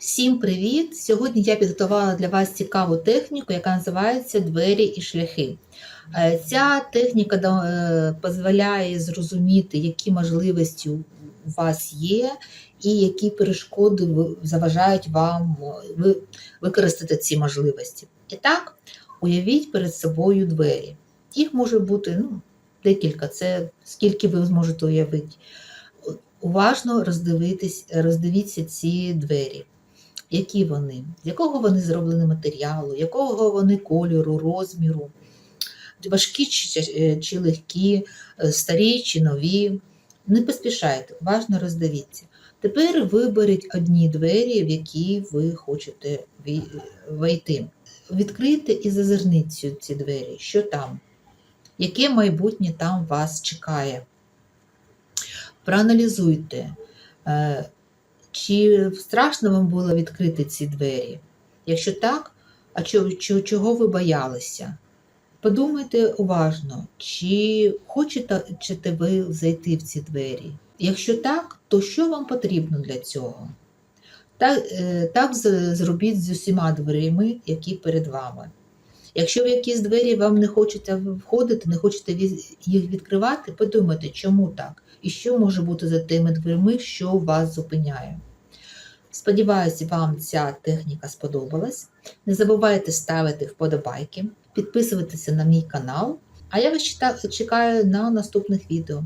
Всім привіт! Сьогодні я підготувала для вас цікаву техніку, яка називається двері і шляхи. Е, Ця техніка е, дозволяє зрозуміти, які можливості у вас є, і які перешкоди заважають вам е, використати ці можливості. І так, уявіть перед собою двері. Їх може бути ну, декілька, це скільки ви зможете уявити. Уважно роздивіться ці двері які вони, з якого вони зроблені матеріалу, якого вони кольору, розміру, важкі чи, чи- чи легкі, е, старі чи нові. Не поспішайте, уважно роздивіться. Тепер виберіть одні двері, в які ви хочете вій- війти. Відкрийте і зазирніть ці двері, що там, яке майбутнє там вас чекає. Проаналізуйте, е, чи страшно вам було відкрити ці двері? Якщо так, а чого, ви боялися? Подумайте уважно, чи хочете ви зайти в ці двері? Якщо так, то що вам потрібно для цього? Так, е, так зробіть з усіма дверима, які перед вами. Якщо в якісь двері вам не хочеться входити, не хочете їх відкривати, подумайте, чому так? І що може бути за тими дверми, що вас зупиняє. Сподіваюся, вам ця техніка сподобалась. Не забувайте ставити вподобайки, підписуватися на мій канал. А я вас чекаю на наступних відео.